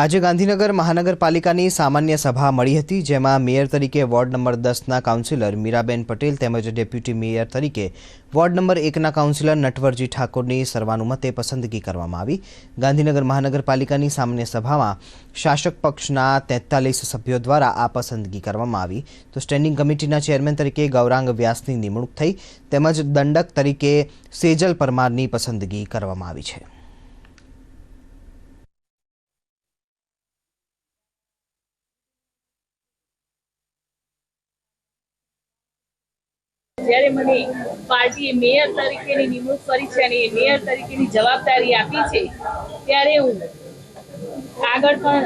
આજે ગાંધીનગર મહાનગરપાલિકાની સામાન્ય સભા મળી હતી, જેમાં મેયર તરીકે વોર્ડ નંબર દસના કાઉન્સિલર મીરાબેન પટેલ તેમજ ડેપ્યુટી મેયર તરીકે વોર્ડ નંબર એકના કાઉન્સિલર નટવરજી ઠાકોરની સર્વાનુમતે પસંદગી કરવામાં આવી. ગાંધીનગર મહાનગરપાલિકાની સામાન્ય સભામાં શાસક પક્ષના તેતાલીસ સભ્યો દ્વારા આ પસંદગી કરવામાં આવી. તો સ્ટેન્ડિંગ કમિટીના ચેરમેન તરીકે ગૌરાંગ વ્યાસની નિમણૂક થઈ, તેમજ દંડક તરીકે સેજલ પરમારની પસંદગી કરવામાં આવી છે. જ્યારે મને પાર્ટીએ મેયર તરીકેની નિમણૂક કરી છે અને મેયર તરીકેની જવાબદારી આપી છે, ત્યારે હું આગળ પણ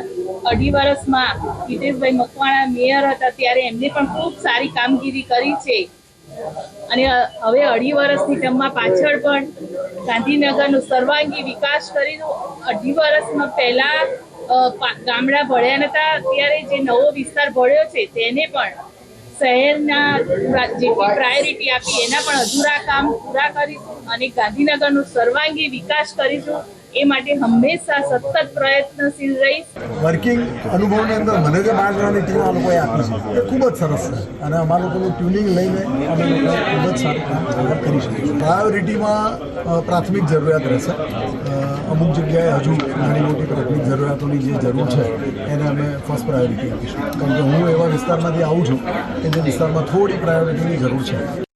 અઢી વર્ષમાં હિતેશભાઈ મકવાણા મેયર હતા, ત્યારે એમને પણ ખૂબ સારી કામગીરી કરી છે. અને હવે અઢી વર્ષની ટર્મમાં પાછળ પણ ગાંધીનગરનો સર્વાંગી વિકાસ કરીને અઢી વર્ષમાં પહેલા ગામડા ભળ્યા નતા, ત્યારે જે નવો વિસ્તાર ભળ્યો છે, તેને પણ શહેરના જે પ્રાયોરિટી આપી, એના પણ અધૂરા કામ પૂરા કરીશું અને ગાંધીનગરનો સર્વાંગી વિકાસ કરીશું. એ માટે હંમેશા સતત પ્રયત્નશીલ રહીશ. વર્કિંગ અનુભવની અંદર મને જે બાર ટીમ આ લોકોએ આપી છે, એ ખૂબ જ સરસ છે. અને અમારા લોકોનું ટ્યુનિંગ લઈને અમે લોકો ખૂબ જ સારું કામ કરી શકીશું પ્રાયોરિટીમાં પ્રાથમિક જરૂરિયાત રહેશે. અમુક જગ્યાએ હજુ નાની મોટી પ્રાથમિક જરૂરિયાતોની જે જરૂર છે, એને અમે ફર્સ્ટ પ્રાયોરિટી આપીશ. કારણ કે હું એવા વિસ્તારમાંથી આવું છું કે જે વિસ્તારમાં થોડી પ્રાયોરિટીની જરૂર છે.